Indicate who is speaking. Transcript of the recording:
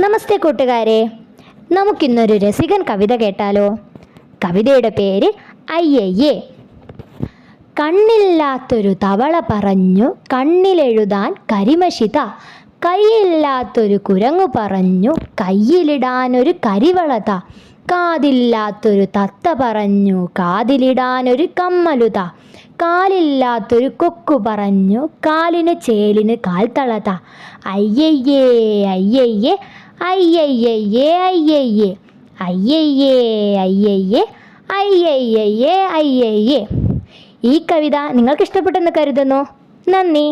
Speaker 1: നമസ്തേ കൂട്ടുകാരെ. നമുക്കിന്നൊരു രസികൻ കവിത കേട്ടാലോ. കവിതയുടെ പേര് അയ്യയ്യേ. കണ്ണില്ലാത്തൊരു തവള പറഞ്ഞു കണ്ണിലെഴുതാൻ കരിമഷിത കൈയില്ലാത്തൊരു കുരങ്ങു പറഞ്ഞു കയ്യിലിടാനൊരു കരിവളത. കാതില്ലാത്തൊരു തത്ത പറഞ്ഞു കാതിലിടാനൊരു കമ്മലുത. കാലില്ലാത്തൊരു കൊക്കു പറഞ്ഞു കാലിന് ചേലിന് കാൽത്തളത. അയ്യയ്യേ അയ്യയ്യേ അയ്യയ്യയ്യേ അയ്യയ്യേ അയ്യയ്യേ അയ്യയ്യേ അയ്യയ്യയ്യേ അയ്യയ്യേ ഈ കവിത നിങ്ങൾക്ക് ഇഷ്ടപ്പെട്ടെന്ന് കരുതുന്നു നന്ദി